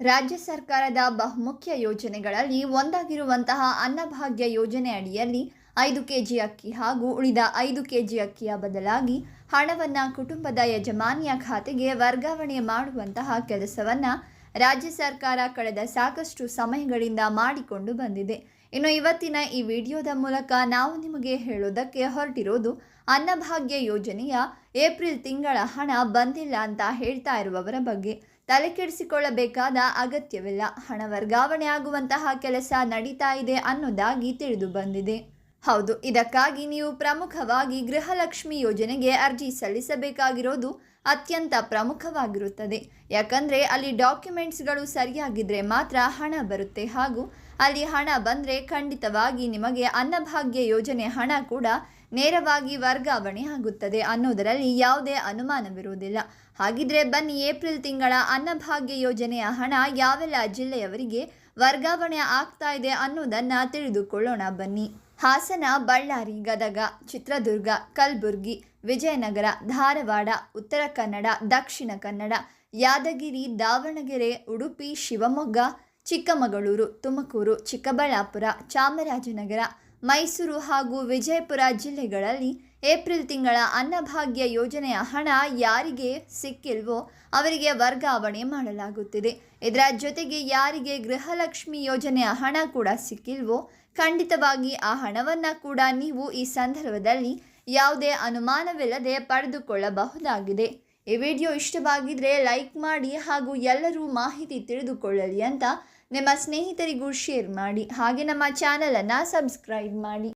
ರಾಜ್ಯ ಸರ್ಕಾರದ ಬಹುಮುಖ್ಯ ಯೋಜನೆಗಳಲ್ಲಿ ಒಂದಾಗಿರುವಂತಹ ಅನ್ನಭಾಗ್ಯ ಯೋಜನೆ ಅಡಿಯಲ್ಲಿ ಐದು ಕೆಜಿ ಅಕ್ಕಿ ಹಾಗೂ ಉಳಿದ ಐದು ಕೆಜಿ ಅಕ್ಕಿಯ ಬದಲಾಗಿ ಹಣವನ್ನು ಕುಟುಂಬದ ಯಜಮಾನಿಯ ಖಾತೆಗೆ ವರ್ಗಾವಣೆ ಮಾಡುವಂತಹ ಕೆಲಸವನ್ನು ರಾಜ್ಯ ಸರ್ಕಾರ ಕಳೆದ ಸಾಕಷ್ಟು ಸಮಯಗಳಿಂದ ಮಾಡಿಕೊಂಡು ಬಂದಿದೆ. ಇನ್ನು ಇವತ್ತಿನ ಈ ವಿಡಿಯೋದ ಮೂಲಕ ನಾವು ನಿಮಗೆ ಹೇಳೋದಕ್ಕೆ ಹೊರಟಿರೋದು ಅನ್ನಭಾಗ್ಯ ಯೋಜನೆಯ ಏಪ್ರಿಲ್ ತಿಂಗಳ ಹಣ ಬಂದಿಲ್ಲ ಅಂತ ಹೇಳ್ತಾ ಇರುವವರ ಬಗ್ಗೆ. ತಲೆ ಕೆಡಿಸಿಕೊಳ್ಳಬೇಕಾದ ಅಗತ್ಯವಿಲ್ಲ. ಹಣ ವರ್ಗಾವಣೆ ಆಗುವಂತಹ ಕೆಲಸ ನಡೀತಾ ಇದೆ ಅನ್ನೋದಾಗಿ ತಿಳಿದು ಬಂದಿದೆ. ಹೌದು, ಇದಕ್ಕಾಗಿ ನೀವು ಪ್ರಮುಖವಾಗಿ ಗೃಹಲಕ್ಷ್ಮಿ ಯೋಜನೆಗೆ ಅರ್ಜಿ ಸಲ್ಲಿಸಬೇಕಾಗಿರೋದು ಅತ್ಯಂತ ಪ್ರಮುಖವಾಗಿರುತ್ತದೆ. ಯಾಕಂದರೆ ಅಲ್ಲಿ ಡಾಕ್ಯುಮೆಂಟ್ಸ್ಗಳು ಸರಿಯಾಗಿದ್ದರೆ ಮಾತ್ರ ಹಣ ಬರುತ್ತೆ ಹಾಗೂ ಅಲ್ಲಿ ಹಣ ಬಂದರೆ ಖಂಡಿತವಾಗಿ ನಿಮಗೆ ಅನ್ನಭಾಗ್ಯ ಯೋಜನೆ ಹಣ ಕೂಡ ನೇರವಾಗಿ ವರ್ಗಾವಣೆ ಆಗುತ್ತದೆ ಅನ್ನೋದರಲ್ಲಿ ಯಾವುದೇ ಅನುಮಾನವಿರುವುದಿಲ್ಲ. ಹಾಗಿದ್ರೆ ಬನ್ನಿ, ಏಪ್ರಿಲ್ ತಿಂಗಳ ಅನ್ನಭಾಗ್ಯ ಯೋಜನೆಯ ಹಣ ಯಾವೆಲ್ಲ ಜಿಲ್ಲೆಯವರಿಗೆ ವರ್ಗಾವಣೆ ಆಗ್ತಾ ಇದೆ ಅನ್ನೋದನ್ನು ತಿಳಿದುಕೊಳ್ಳೋಣ ಬನ್ನಿ. ಹಾಸನ, ಬಳ್ಳಾರಿ, ಗದಗ, ಚಿತ್ರದುರ್ಗ, ಕಲಬುರಗಿ, ವಿಜಯನಗರ, ಧಾರವಾಡ, ಉತ್ತರ ಕನ್ನಡ, ದಕ್ಷಿಣ ಕನ್ನಡ, ಯಾದಗಿರಿ, ದಾವಣಗೆರೆ, ಉಡುಪಿ, ಶಿವಮೊಗ್ಗ, ಚಿಕ್ಕಮಗಳೂರು, ತುಮಕೂರು, ಚಿಕ್ಕಬಳ್ಳಾಪುರ, ಚಾಮರಾಜನಗರ, ಮೈಸೂರು ಹಾಗೂ ವಿಜಯಪುರ ಜಿಲ್ಲೆಗಳಲ್ಲಿ ಏಪ್ರಿಲ್ ತಿಂಗಳ ಅನ್ನಭಾಗ್ಯ ಯೋಜನೆಯ ಹಣ ಯಾರಿಗೆ ಸಿಕ್ಕಿಲ್ವೋ ಅವರಿಗೆ ವರ್ಗಾವಣೆ ಮಾಡಲಾಗುತ್ತಿದೆ. ಇದರ ಜೊತೆಗೆ ಯಾರಿಗೆ ಗೃಹಲಕ್ಷ್ಮಿ ಯೋಜನೆಯ ಹಣ ಕೂಡ ಸಿಕ್ಕಿಲ್ವೋ ಖಂಡಿತವಾಗಿ ಆ ಹಣವನ್ನು ಕೂಡ ನೀವು ಈ ಸಂದರ್ಭದಲ್ಲಿ ಯಾವುದೇ ಅನುಮಾನವಿಲ್ಲದೆ ಪಡೆದುಕೊಳ್ಳಬಹುದಾಗಿದೆ. ಈ ವಿಡಿಯೋ ಇಷ್ಟವಾಗಿದ್ದರೆ ಲೈಕ್ ಮಾಡಿ ಹಾಗೂ ಎಲ್ಲರೂ ಮಾಹಿತಿ ತಿಳಿದುಕೊಳ್ಳಲಿ ಅಂತ ನಿಮ್ಮ ಸ್ನೇಹಿತರಿಗೂ ಶೇರ್ ಮಾಡಿ. ಹಾಗೆ ನಮ್ಮ ಚಾನಲನ್ನು ಸಬ್ಸ್ಕ್ರೈಬ್ ಮಾಡಿ.